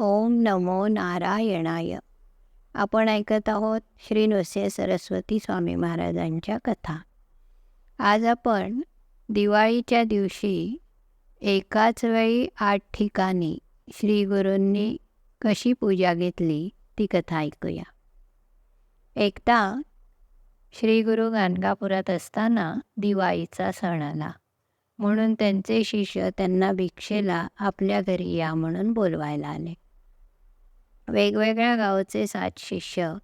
ओम नमो नारायणाय. आपण ऐकत आहोत श्री नृसिंह सरस्वती स्वामी महाराजांच्या कथा. आज आपण दिवाळीच्या दिवशी एकाच वेळी आठ ठिकाणी श्री गुरूंनी कशी पूजा घेतली ती कथा ऐकूया. एकदा श्री गुरु गाणगापुरात असताना दिवाळीचा सण आला. म्हणून त्यांचे शिष्य त्यांना भिक्षेला आपल्या घरी या म्हणून बोलवायला आले. वेगवेगळ्या गावचे सात शिष्य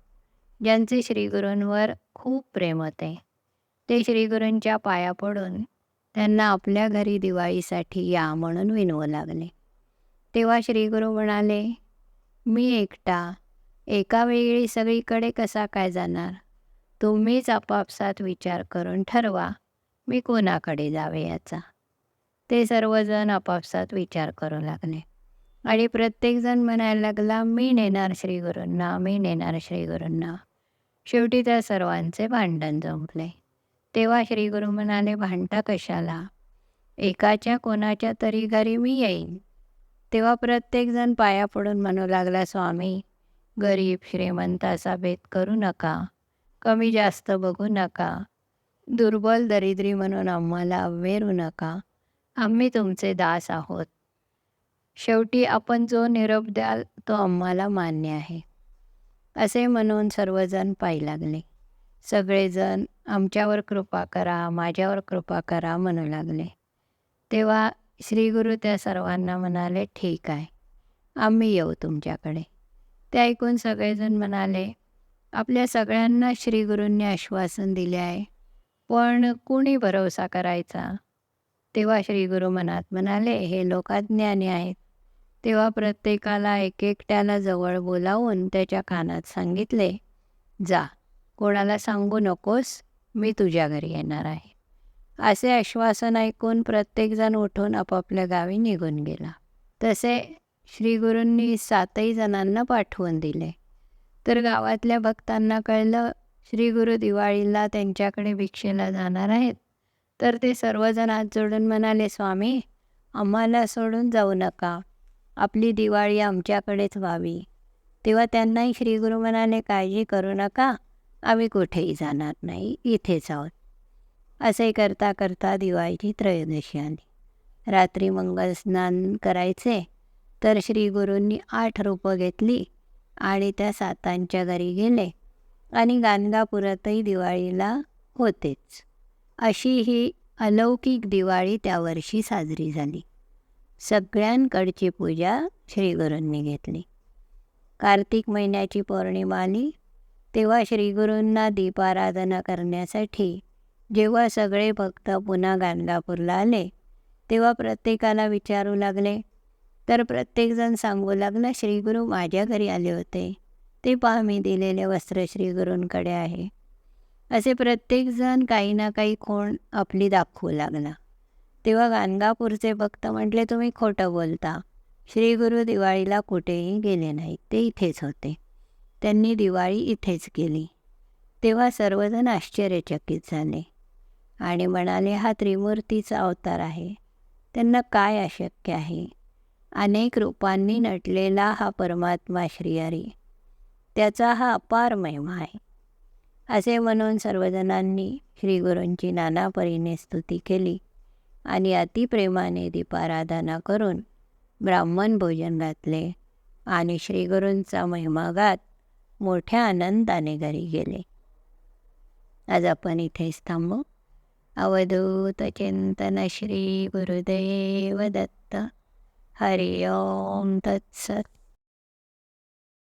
ज्यांचे श्रीगुरूंवर खूप प्रेम होते. ते श्रीगुरूंच्या पाया पडून त्यांना आपल्या घरी दिवाळीसाठी या म्हणून विनवू लागले. तेव्हा श्रीगुरू म्हणाले मी एकटा एका वेळी सगळीकडे कसा काय जाणार? तुम्हीच आपापसात विचार करून ठरवा मी कोणाकडे जावे याचा. ते सर्वजण आपापसात विचार करू लागले. आणि प्रत्येकजण म्हणायला लागला मी नेणार श्रीगुरूंना मी नेणार श्रीगुरूंना. शेवटी त्या सर्वांचे भांडण जमले. तेव्हा श्रीगुरू म्हणाले भांडता कशाला? एकाच्या कोणाच्या तरी घरी मी येईन. तेव्हा प्रत्येकजण पाया पडून म्हणू लागला स्वामी गरीब श्रीमंत असा भेद करू नका. कमी जास्त बघू नका. दुर्बल दरिद्री म्हणून आम्हाला अवेरू नका. आम्ही तुमचे दास आहोत. शेवटी आपण जो निरोप द्याल तो आम्हाला मान्य आहे. असे म्हणून सर्वजण पायी लागले. सगळेजण आमच्यावर कृपा करा माझ्यावर कृपा करा म्हणू लागले. तेव्हा श्रीगुरु त्या सर्वांना म्हणाले ठीक आहे आम्ही येऊ तुमच्याकडे. ते ऐकून सगळेजण म्हणाले आपल्या सगळ्यांना श्रीगुरूंनी आश्वासन दिले आहे पण कुणी भरोसा करायचा? तेव्हा श्रीगुरु मनात म्हणाले हे लोक अज्ञानी आहेत. तेव्हा प्रत्येकाला एक एकट्याला जवळ बोलावून त्याच्या कानात सांगितले जा कोणाला सांगू नकोस मी तुझ्या घरी येणार आहे. असे आश्वासन ऐकून प्रत्येकजण उठून आपापल्या गावी निघून गेला. तसे श्रीगुरूंनी सातही जणांना पाठवून दिले. तर गावातल्या भक्तांना कळलं श्रीगुरू दिवाळीला त्यांच्याकडे भिक्षेला जाणार आहेत. तर ते सर्वजण हात जोडून म्हणाले स्वामी आम्हाला सोडून जाऊ नका. आपली दिवाळी आमच्याकडेच व्हावी. तेव्हा त्यांनाही श्रीगुरु म्हणाले काळजी करू नका आम्ही कुठेही जाणार नाही इथेच आहोत असे करता करता दिवाळीची त्रयोदशी आली. रात्री मंगल स्नान करायचे तर श्रीगुरूंनी आठ रूपं घेतली आणि त्या सातांच्या घरी गेले आणि गाणगापुरातही दिवाळीला होतेच. अशी ही अलौकिक दिवाळी त्या वर्षी साजरी झाली. सगळ्यांकडची पूजा श्रीगुरूंनी घेतली. कार्तिक महिन्याची पौर्णिमा आली तेव्हा श्रीगुरूंना दीपाराधना करण्यासाठी जेव्हा सगळे भक्त पुन्हा गाणगापूरला आले तेव्हा प्रत्येकाला विचारू लागले. तर प्रत्येकजण सांगू लागला श्रीगुरू माझ्या घरी आले होते. ते पहा मी दिलेले वस्त्र श्रीगुरूंकडे आहे. असे प्रत्येकजण काही ना काही कोण आपली दाखवू लागला. तेव्हा गाणगापूरचे भक्त म्हटले तुम्ही खोटं बोलता. श्रीगुरू दिवाळीला कुठेही गेले नाहीत. ते इथेच होते. त्यांनी दिवाळी इथेच केली. तेव्हा सर्वजण आश्चर्यचकित झाले आणि म्हणाले हा त्रिमूर्तीचा अवतार आहे. त्यांना काय अशक्य आहे? अनेक रूपांनी नटलेला हा परमात्मा श्रीहरी. त्याचा हा अपार महिमा आहे. असे म्हणून सर्वजणांनी श्रीगुरूंची नाना परीने स्तुती केली. आणि अतिप्रेमाने दीपाराधना करून ब्राह्मण भोजन घातले आणि श्रीगुरूंचा महिमा गात मोठ्या आनंदाने घरी गेले. आज आपण इथेच थांबू. अवधूत चिंतन श्री गुरुदेव दत्त. हरि ओम तत्सत.